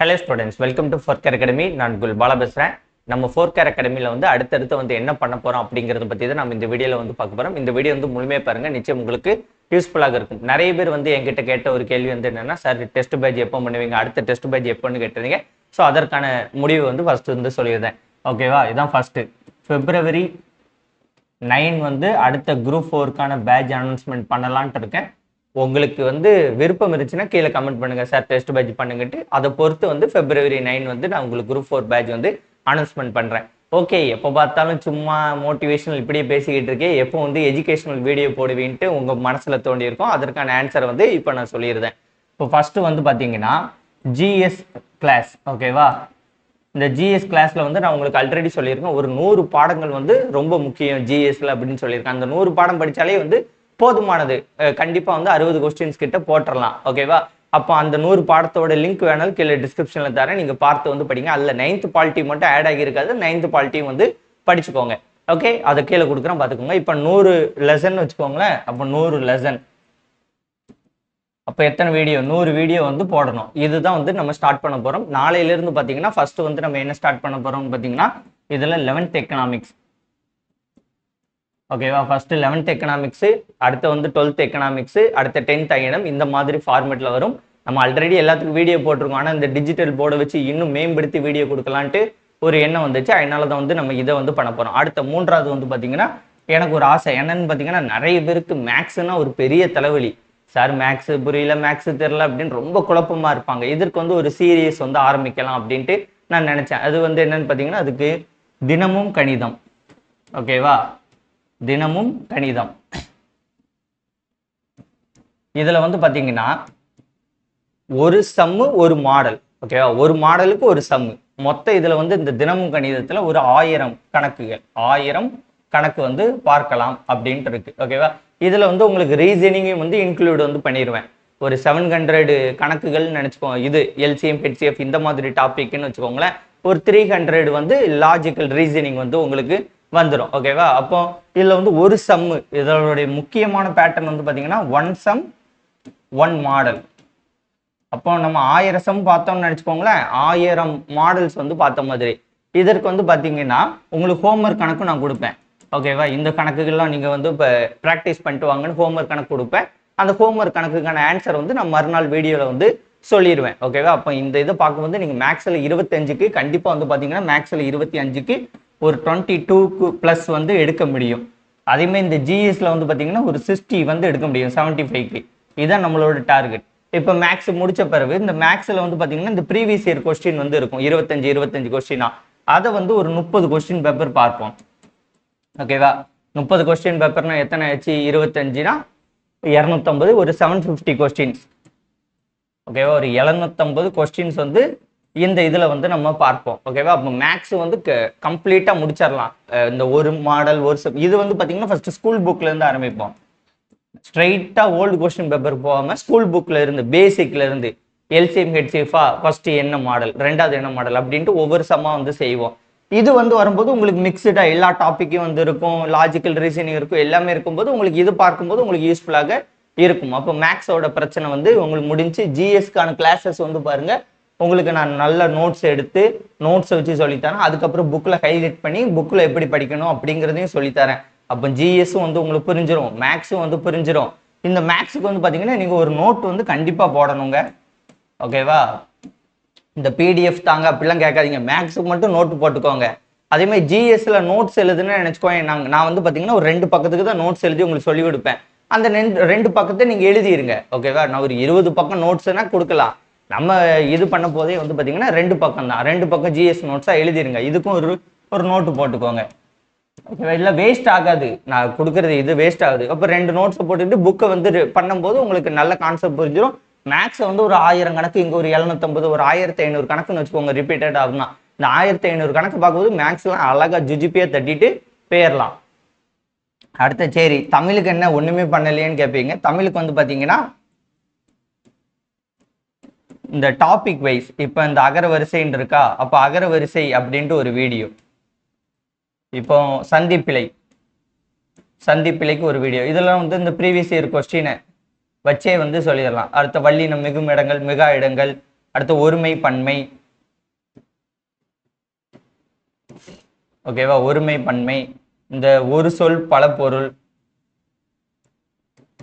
Hello students welcome to Four Care academy நான் குல்பாலா பேசுகிறேன் நம்ம ஃபோர் கேர் அகாடமியில் வந்து அடுத்தடுத்து வந்து என்ன பண்ண போகிறோம் அப்படிங்கிறத பற்றி தான் நம்ம இந்த வீடியோவில் வந்து பார்க்க போகிறோம் இந்த வீடியோ வந்து முழுமையாக பாருங்கள் நிச்சயம் உங்களுக்கு யூஸ்ஃபுல்லாக இருக்கும். நிறைய பேர் வந்து என்கிட்ட கேட்ட ஒரு கேள்வி வந்து என்னென்னா சார் டெஸ்ட் பேஜ் எப்போ பண்ணுவீங்க? அடுத்த டெஸ்ட் பேஜ் எப்போன்னு கேட்டிருந்தீங்க. ஸோ அதற்கான முடிவு வந்து ஃபஸ்ட்டு வந்து சொல்லியிருந்தேன் ஓகேவா இதான் ஃபஸ்ட்டு ஃபிப்ரவரி நைன் வந்து அடுத்த குரூப் ஃபோருக்கான பேட்ச் அனௌன்ஸ்மெண்ட் பண்ணலான்ட்டு இருக்கேன். உங்களுக்கு வந்து விருப்பம் இருந்துச்சுன்னா கீழே கமெண்ட் பண்ணுங்க. சார் டெஸ்ட் பேட்ச் பண்ணுங்கட்டு அதை பொறுத்து வந்து பிப்ரவரி நைன் வந்து நான் உங்களுக்கு குரூப் ஃபோர் பேட்ச் வந்து அனௌன்ஸ்மெண்ட் பண்ணுறேன் ஓகே எப்போ பார்த்தாலும் சும்மா மோட்டிவேஷனல் இப்படியே பேசிக்கிட்டு இருக்கேன் எப்போ வந்து எஜுகேஷனல் வீடியோ போடுவீன்ட்டு உங்கள் மனசில் தோண்டி இருக்கும் அதற்கான ஆன்சரை வந்து இப்போ நான் சொல்லியிருந்தேன் இப்போ ஃபஸ்ட்டு வந்து பார்த்தீங்கன்னா ஜிஎஸ் கிளாஸ் ஓகேவா இந்த ஜிஎஸ் கிளாஸ்ல வந்து நான் உங்களுக்கு ஆல்ரெடி சொல்லியிருக்கேன். ஒரு நூறு பாடங்கள் வந்து ரொம்ப முக்கியம் ஜிஎஸ்ல அப்படின்னு சொல்லியிருக்கேன். அந்த நூறு பாடம் படிச்சாலே வந்து போதுமானது. கண்டிப்பாக வந்து அறுபது கொஸ்டின்ஸ் கிட்ட போட்டுடலாம் ஓகேவா அப்போ அந்த நூறு பாடத்தோட லிங்க் வேணாலும் கீழே டிஸ்கிரிப்ஷனில் தரேன். நீங்கள் பார்த்து வந்து படிங்க. அதில் நைன்த் பாலிட்டி மட்டும் ஆட் ஆகியிருக்காது. நைன்த் பாலிட்டியும் வந்து படிச்சுக்கோங்க. ஓகே அதை கீழே கொடுக்குறேன். பார்த்துக்கோங்க. இப்போ நூறு லெசன் வச்சுக்கோங்களேன். அப்போ நூறு லெசன் அப்போ எத்தனை வீடியோ நூறு வீடியோ வந்து போடணும். இதுதான் வந்து நம்ம ஸ்டார்ட் பண்ண போகிறோம் நாளையிலேருந்து பார்த்தீங்கன்னா ஃபஸ்ட்டு வந்து நம்ம என்ன ஸ்டார்ட் பண்ண போகிறோம்னு பார்த்தீங்கன்னா இதில் லெவன்த் எக்கனாமிக்ஸ் ஓகேவா ஃபர்ஸ்ட் லெவன்த் எக்கனாமிக்ஸு அடுத்து வந்து டுவெல்த் எக்கனாமிக்ஸு அடுத்த டென்த் ஐஎனம் இந்த மாதிரி ஃபார்மேட்டில் வரும். நம்ம ஆல்ரெடி எல்லாத்துக்கும் வீடியோ போட்டிருக்கோம். ஆனால் இந்த டிஜிட்டல் போர்டை வச்சு இன்னும் மேம்படுத்தி வீடியோ கொடுக்கலான்ட்டு ஒரு எண்ணம் வந்துச்சு. அதனால தான் வந்து நம்ம இதை வந்து பண்ண போகிறோம் அடுத்த மூன்றாவது வந்து பார்த்தீங்கன்னா எனக்கு ஒரு ஆசை. என்னன்னு பார்த்தீங்கன்னா நிறைய பேருக்கு மேக்ஸ்னா ஒரு பெரிய தலைவலி. சார் மேக்ஸ் புரியல மேக்ஸ் தெரியல அப்படின்னு ரொம்ப குழப்பமா இருப்பாங்க. இதற்கு வந்து ஒரு சீரியஸ் வந்து ஆரம்பிக்கலாம் அப்படின்ட்டு நான் நினைச்சேன். அது வந்து என்னன்னு பார்த்தீங்கன்னா அதுக்கு தினமும் கணிதம். ஓகேவா தினமும் கணிதம். இதுல வந்து பாத்தீங்கன்னா ஒரு சம்மு ஒரு மாடல் ஓகேவா ஒரு மாடலுக்கு ஒரு சம்மு மொத்த இதுல வந்து இந்த தினமும் கணிதத்துல ஒரு ஆயிரம் கணக்குகள். ஆயிரம் கணக்கு வந்து பார்க்கலாம் அப்படின்ட்டு இருக்கு ஓகேவா இதுல வந்து உங்களுக்கு ரீசனிங்கையும் வந்து இன்க்ளூட் வந்து பண்ணிடுவேன் ஒரு செவன் ஹண்ட்ரடு கணக்குகள்னு நினச்சிக்கோங்க இது எல்சிஎம் ஹெச்சிஎஃப் இந்த மாதிரி டாபிக்னு வச்சுக்கோங்களேன். ஒரு த்ரீ ஹண்ட்ரட் வந்து லாஜிக்கல் ரீசனிங் வந்து உங்களுக்கு வந்துடும் ஓகேவா அப்போ இதில் வந்து ஒரு சம்மு இதனுடைய முக்கியமான பேட்டர்ன் வந்து பார்த்தீங்கன்னா ஒன் சம் ஒன் மாடல் அப்போ நம்ம ஆயிரம் சம் பார்த்தோம்னு நினச்சிக்கோங்களேன் ஆயிரம் மாடல்ஸ் வந்து பார்த்த மாதிரி. இதற்கு வந்து பார்த்தீங்கன்னா உங்களுக்கு ஹோம்ஒர்க் கணக்கு நான் கொடுப்பேன். ஓகேவா இந்த கணக்குகள்லாம் நீங்கள் வந்து இப்போ ப்ராக்டிஸ் பண்ணிட்டு வாங்கன்னு ஹோம்ஒர்க் கணக்கு கொடுப்பேன். அந்த ஹோம்ஒர்க் கணக்குக்கான ஆன்சர் வந்து நான் மறுநாள் வீடியோவில் வந்து சொல்லிடுவேன் ஓகேவா அப்போ இந்த இதை பார்க்கும்போது நீங்கள் மேக்ஸில் இருபத்தஞ்சுக்கு கண்டிப்பாக வந்து பார்த்தீங்கன்னா மேக்ஸில் இருபத்தி அஞ்சுக்கு ஒரு டுவெண்ட்டி டூக்கு ப்ளஸ் வந்து எடுக்க முடியும். அதேமாதிரி இந்த ஜிஎஸ்ல வந்து பார்த்தீங்கன்னா ஒரு சிக்ஸ்டி வந்து எடுக்க முடியும் செவன்ட்டி ஃபைவ்க்கு இதுதான் நம்மளோட டார்கெட் இப்போ மேக்ஸ் முடிச்ச பிறகு இந்த மேக்ஸில் வந்து பார்த்தீங்கன்னா இந்த ப்ரீவியஸ் இயர் கொஸ்டின் வந்து இருக்கும். இருபத்தஞ்சு இருபத்தஞ்சு கொஸ்டினா அதை வந்து ஒரு முப்பது கொஸ்டின் பேப்பர் பார்ப்போம். ஓகேவா முப்பது கொஸ்டின் பேப்பர்னா எத்தனை ஆச்சு? இருபத்தஞ்சுனா இரநூத்தம்பது ஒரு செவன் ஃபிஃப்டி கொஸ்டின்ஸ் ஓகேவா ஒரு எழுநூத்தம்பது கொஸ்டின்ஸ் வந்து இந்த இதில் வந்து நம்ம பார்ப்போம் ஓகேவா அப்போ மேக்ஸ் வந்து கம்ப்ளீட்டாக முடிச்சிடலாம் இந்த ஒரு மாடல் ஒரு சப் இது வந்து பார்த்தீங்கன்னா ஃபர்ஸ்ட் ஸ்கூல் புக்லேருந்து ஆரம்பிப்போம். ஸ்ட்ரைட்டாக ஓல்டு கொஸ்டின் பேப்பர் போகாமல் ஸ்கூல் புக்கில் இருந்து பேசிக்ல இருந்து எல்சிஎம் ஹெட்சிஎஃபா ஃபர்ஸ்ட் என்ன மாடல் ரெண்டாவது என்ன மாடல் அப்படின்ட்டு ஒவ்வொரு சம்மா வந்து செய்வோம். இது வந்து வரும்போது உங்களுக்கு மிக்சடாக எல்லா டாப்பிக்கும் வந்து இருக்கும் லாஜிக்கல் ரீசனிங் இருக்கும் எல்லாமே இருக்கும்போது உங்களுக்கு இது பார்க்கும்போது உங்களுக்கு யூஸ்ஃபுல்லாக இருக்கும். அப்போ மேக்ஸோட பிரச்சனை வந்து உங்களுக்கு முடிஞ்சு ஜிஎஸ்க்கான கிளாஸஸ் வந்து பாருங்கள் உங்களுக்கு நான் நல்ல நோட்ஸ் எடுத்து நோட்ஸ் வச்சு சொல்லித்தரேன். அதுக்கப்புறம் புக்கில் ஹைலைட் பண்ணி புக்கில் எப்படி படிக்கணும் அப்படிங்கிறதையும் சொல்லித்தரேன். அப்போ ஜிஎஸும் வந்து உங்களுக்கு புரிஞ்சிடும் மேக்ஸும் வந்து புரிஞ்சிடும் இந்த மேக்ஸுக்கு வந்து பார்த்தீங்கன்னா நீங்கள் ஒரு நோட் வந்து கண்டிப்பாக போடணுங்க. ஓகேவா இந்த பிடிஎஃப் தாங்க அப்படிலாம் கேட்காதீங்க. மேக்ஸுக்கு மட்டும் நோட்டு போட்டுக்கோங்க. அதே மாதிரி ஜிஎஸ்ல நோட்ஸ் எழுதுன்னு நினச்சிக்கோங்க நாங்கள் நான் வந்து பார்த்தீங்கன்னா ஒரு ரெண்டு பக்கத்துக்கு தான் நோட்ஸ் எழுதி உங்களுக்கு சொல்லி கொடுப்பேன். அந்த ரெண்டு ரெண்டு பக்கத்தை நீங்கள் எழுதிருங்க. ஓகேவா நான் ஒரு இருபது பக்கம் நோட்ஸ்னா கொடுக்கலாம். நம்ம இது பண்ண போதே வந்து பார்த்தீங்கன்னா ரெண்டு பக்கம் தான் ரெண்டு பக்கம் ஜிஎஸ் நோட்ஸாக எழுதிருங்க. இதுக்கும் ஒரு ஒரு நோட்டு போட்டுக்கோங்க. ஓகேவா இல்லை வேஸ்ட் ஆகாது. நான் கொடுக்குறது இது வேஸ்ட் ஆகுது. அப்போ ரெண்டு நோட்ஸை போட்டுட்டு புக்கை வந்து பண்ணும்போது உங்களுக்கு நல்ல கான்செப்ட் புரிஞ்சிடும் மேக்ஸை வந்து ஒரு ஆயிரம் கணக்கு இங்கே ஒரு எழுநூத்தம்பது ஒரு ஆயிரத்தி ஐநூறு கணக்குன்னு வச்சுக்கோங்க ரிப்பீட்டட் ஆகுனா இந்த ஆயிரத்தி ஐநூறு கணக்கு பார்க்கும்போது மேக்ஸ்லாம் அழகாக ஜுஜிப்பியே தட்டிட்டு போயிடலாம் அடுத்த சரி தமிழுக்கு என்ன ஒன்றுமே பண்ணலையேன்னு கேட்பீங்க தமிழுக்கு வந்து பார்த்தீங்கன்னா இந்த டாபிக் வைஸ் இப்போ இந்த அகர வரிசைன்னு இருக்கா? அப்போ அகர வரிசை அப்படின்ட்டு ஒரு வீடியோ இப்போ சந்திப்பிழை சந்திப்பிழைக்கு ஒரு வீடியோ இதெல்லாம் வந்து இந்த ப்ரீவியஸ் இயர் கொஸ்டினை வச்சே வந்து சொல்லிடலாம். அடுத்த வல்லினம் மிகும் இடங்கள் மிகா இடங்கள் அடுத்த ஒருமை பன்மை. ஓகேவா ஒருமை பன்மை. இந்த ஒரு சொல் பல பொருள்.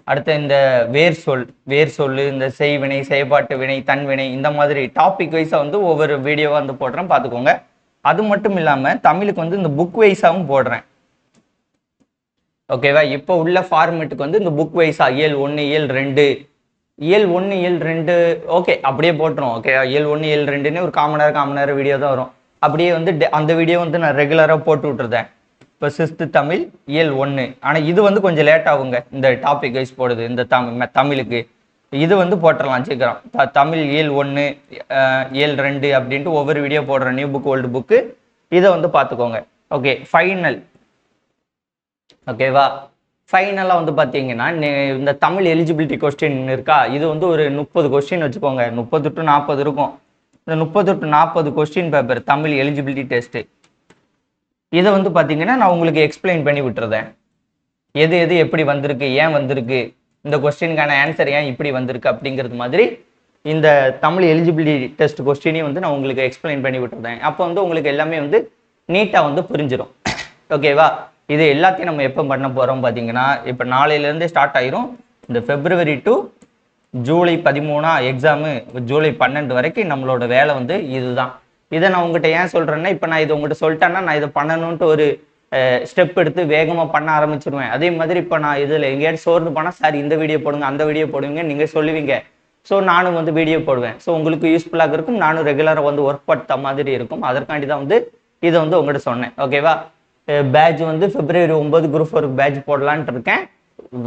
அடுத்து இந்த வேர் சொல் வேர் சொல் இந்த செய்வினை செயற்பாட்டு வினை தன்வினை இந்த மாதிரி டாபிக் வைஸாக வந்து ஒவ்வொரு வீடியோவாக வந்து போடுறேன். பார்த்துக்கோங்க. அது மட்டும் இல்லாமல் தமிழுக்கு வந்து இந்த புக் வைஸாகவும் போடுறேன். ஓகேவா இப்போ உள்ள ஃபார்மேட்டுக்கு வந்து இந்த புக் வைஸா இயல் ஒன்று இயல் ரெண்டு. இயல் ஒன்று இயல் ரெண்டு ஓகே அப்படியே போட்டுரும். ஓகே இயல் ஒன்று இயல் ரெண்டுன்னு ஒரு காமன் நேரம் காமன் நேரம் வீடியோ தான் வரும். அப்படியே வந்து டெ- அந்த வீடியோ வந்து நான் ரெகுலராக போட்டு விட்டுருந்தேன் இப்போ சிஸ்து தமிழ் இயல் ஒன்று ஆனால் இது வந்து கொஞ்சம் லேட் ஆகுங்க. இந்த டாபிக் வைஸ் போடுது இந்த தமிழ் தமிழுக்கு. இது வந்து போட்டுடலாம் சீக்கிரம். த- தமிழ் இயல் ஒன்று இயல் ரெண்டு அப்படின்ட்டு ஒவ்வொரு வீடியோ போடுற நியூ புக் ஓல்டு புக்கு இதை வந்து பார்த்துக்கோங்க ஓகே ஃபைனல் ஓகேவா ஃபைனலாக வந்து பார்த்தீங்கன்னா நே- இந்த தமிழ் எலிஜிபிலிட்டி கொஸ்டின் இருக்கா? இது வந்து ஒரு முப்பது கொஸ்டின் வச்சுக்கோங்க. முப்பது டு நாற்பது இருக்கும். இந்த முப்பது டு நாற்பது question paper Tamil eligibility test இதை வந்து பார்த்தீங்கன்னா நான் உங்களுக்கு எக்ஸ்பிளைன் பண்ணி விட்டுறதேன். எது எது எப்படி வந்திருக்கு ஏன் வந்திருக்கு இந்த கொஸ்டினுக்கான ஆன்சர் ஏன் இப்படி வந்திருக்கு அப்படிங்கிறது மாதிரி இந்த தமிழ் எலிஜிபிலிட்டி டெஸ்ட் கொஸ்டினையும் வந்து நான் உங்களுக்கு எக்ஸ்பிளைன் பண்ணி விட்டுருந்தேன் அப்போ வந்து உங்களுக்கு எல்லாமே வந்து நீட்டாக வந்து புரிஞ்சிடும் ஓகேவா இது எல்லாத்தையும் நம்ம எப்போ பண்ண போகிறோம் பார்த்தீங்கன்னா இப்போ நாளையிலேருந்தே ஸ்டார்ட் ஆயிரும். இந்த பிப்ரவரி டு ஜூலை பதிமூணா எக்ஸாமு ஜூலை பன்னெண்டு வரைக்கும் நம்மளோட வேலை வந்து இதுதான். இதை நான் உங்ககிட்ட ஏன் சொல்கிறேன்னா இப்போ நான் இது உங்ககிட்ட சொல்லிட்டேன்னா நான் இதை பண்ணணுன்ட்டு ஒரு ஸ்டெப் எடுத்து வேகமாக பண்ண ஆரம்பிச்சிருவேன். அதே மாதிரி இப்போ நான் இதில் எங்கேயாவது சோர்ந்து போனால் சார் இந்த வீடியோ போடுங்க அந்த வீடியோ போடுவீங்க நீங்கள் சொல்லுவீங்க. ஸோ நானும் வந்து வீடியோ போடுவேன். ஸோ உங்களுக்கு யூஸ்ஃபுல்லாக இருக்கும். நானும் ரெகுலராக வந்து ஒர்க் படுத்த மாதிரி இருக்கும். அதற்காண்டி தான் வந்து இதை வந்து உங்கள்கிட்ட சொன்னேன். ஓகேவா பேட்ச் வந்து பிப்ரவரி ஒன்பது குரூப் ஒரு பேட்ச் போடலான்ட்டு இருக்கேன்.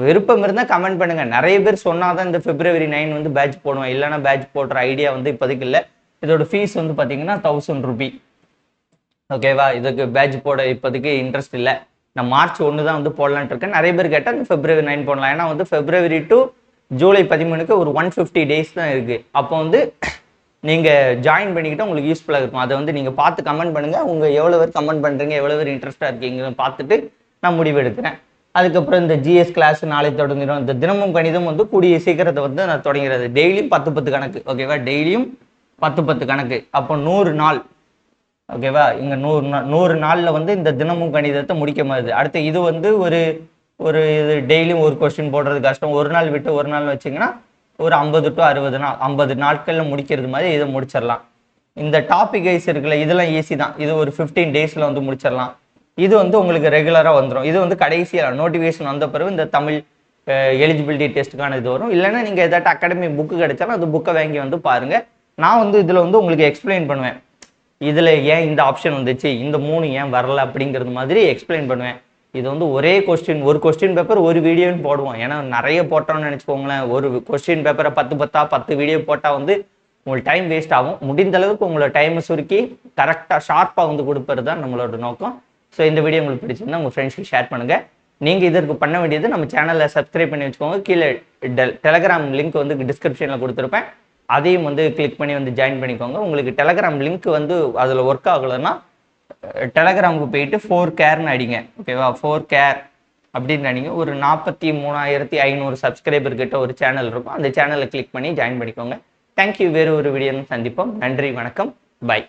விருப்பம் இருந்தால் கமெண்ட் பண்ணுங்கள் நிறைய பேர் சொன்னால் தான் இந்த பிப்ரவரி நைன் வந்து பேட்ச் போடுவேன். இல்லைன்னா பேட்ச் போடுற ஐடியா வந்து இப்போதைக்கு இல்லை. இதோட ஃபீஸ் வந்து பார்த்தீங்கன்னா தௌசண்ட் ருபி ஓகேவா இதுக்கு பேட்ச் போட இப்போதைக்கு இன்ட்ரெஸ்ட் இல்லை. நான் மார்ச் ஒன்று தான் வந்து போடலான்ட்டு இருக்கேன். நிறைய பேர் கேட்டால் ஃபெப்ரவரி நைன் போடலாம். ஏன்னா வந்து ஃபெப்ரவரி டு ஜூலை பதிமூணுக்கு ஒரு ஒன் ஃபிஃப்டி டேஸ் தான் இருக்குது அப்போ வந்து நீங்கள் ஜாயின் பண்ணிக்கிட்டால் உங்களுக்கு யூஸ்ஃபுல்லாக இருக்கும். அதை வந்து நீங்கள் பார்த்து கமெண்ட் பண்ணுங்கள் உங்கள் எவ்வளோ பேர் கமெண்ட் பண்ணுறீங்க எவ்வளோ பேர் இன்ட்ரெஸ்ட்டாக இருக்கீங்கன்னு பார்த்துட்டு நான் முடிவு எடுக்கிறேன். அதுக்கப்புறம் இந்த ஜிஎஸ் கிளாஸ் நாளை தொடங்கிடும் இந்த தினமும் கணிதம் வந்து கூடிய சீக்கிரத்தை வந்து நான் தொடங்கிறது. டெய்லியும் பத்து பத்து கணக்கு. ஓகேவா டெய்லியும் பத்து பத்து கணக்கு. அப்போ நூறு நாள். ஓகேவா இங்கே நூறு நாள் நூறு நாளில் வந்து இந்த தினமும் கணிதத்தை முடிக்க மாதிரி அடுத்து இது வந்து ஒரு ஒரு இது டெய்லியும் ஒரு கொஸ்டின் போடுறது கஷ்டம். ஒரு நாள் விட்டு ஒரு நாள் வச்சிங்கன்னா ஒரு ஐம்பது டு அறுபது நாள் ஐம்பது நாட்களில் முடிக்கிறது மாதிரி இதை முடிச்சிடலாம். இந்த டாபிக் வைஸ் இருக்குல்ல இதெல்லாம் ஈஸி தான். இது ஒரு ஃபிஃப்டீன் டேஸில் வந்து முடிச்சிடலாம். இது வந்து உங்களுக்கு ரெகுலராக வந்துடும் இது வந்து கடைசியாக நோட்டிஃபிகேஷன் வந்த பிறகு இந்த தமிழ் எலிஜிபிலிட்டி டெஸ்ட்டுக்கான இது வரும். இல்லைன்னா நீங்கள் ஏதாட்டும் அகாடமி புக்கு கிடைச்சாலும் அந்த புக்கை வாங்கி வந்து பாருங்கள் நான் வந்து இதில் வந்து உங்களுக்கு எக்ஸ்பிளைன் பண்ணுவேன். இதில் ஏன் இந்த ஆப்ஷன் வந்துச்சு இந்த மூணு ஏன் வரல அப்படிங்கிறது மாதிரி எக்ஸ்பிளைன் பண்ணுவேன். இது வந்து ஒரே கொஸ்டின் ஒரு கொஸ்டின் பேப்பர் ஒரு வீடியோன்னு போடுவோம். ஏன்னா நிறைய போட்டோம்னு நினச்சிக்கோங்களேன். ஒரு கொஸ்டின் பேப்பரை பத்து பத்தா பத்து வீடியோ போட்டால் வந்து உங்களுக்கு டைம் வேஸ்ட் ஆகும். முடிந்த அளவுக்கு உங்களோட டைமை சுருக்கி கரெக்டாக ஷார்ப்பாக வந்து கொடுப்பது தான் நம்மளோட நோக்கம். ஸோ இந்த வீடியோ உங்களுக்கு பிடிச்சிருந்தா உங்கள் ஃப்ரெண்ட்ஸ்க்கு ஷேர் பண்ணுங்கள் நீங்கள் இதற்கு பண்ண வேண்டியது நம்ம சேனலில் சப்ஸ்கிரைப் பண்ணி வச்சுக்கோங்க. கீழே டெலகிராம் லிங்க் வந்து டிஸ்கிரிப்ஷனில் கொடுத்துருப்பேன். அதையும் வந்து கிளிக் பண்ணி வந்து ஜாயின் பண்ணிக்கோங்க. உங்களுக்கு டெலகிராம் லிங்க் வந்து அதில் ஒர்க் ஆகலைன்னா டெலகிராமுக்கு போயிட்டு ஃபோர் கேர்னு அடிங்க. ஓகேவா ஃபோர் கேர் அப்படின்னு அடிங்க. ஒரு நாற்பத்தி மூணாயிரத்தி ஐநூறு சப்ஸ்கிரைபர் கிட்ட ஒரு சேனல் இருக்கும். அந்த சேனலை கிளிக் பண்ணி ஜாயின் பண்ணிக்கோங்க. தேங்க்யூ வேறு ஒரு வீடியோ சந்திப்போம். நன்றி. வணக்கம். பை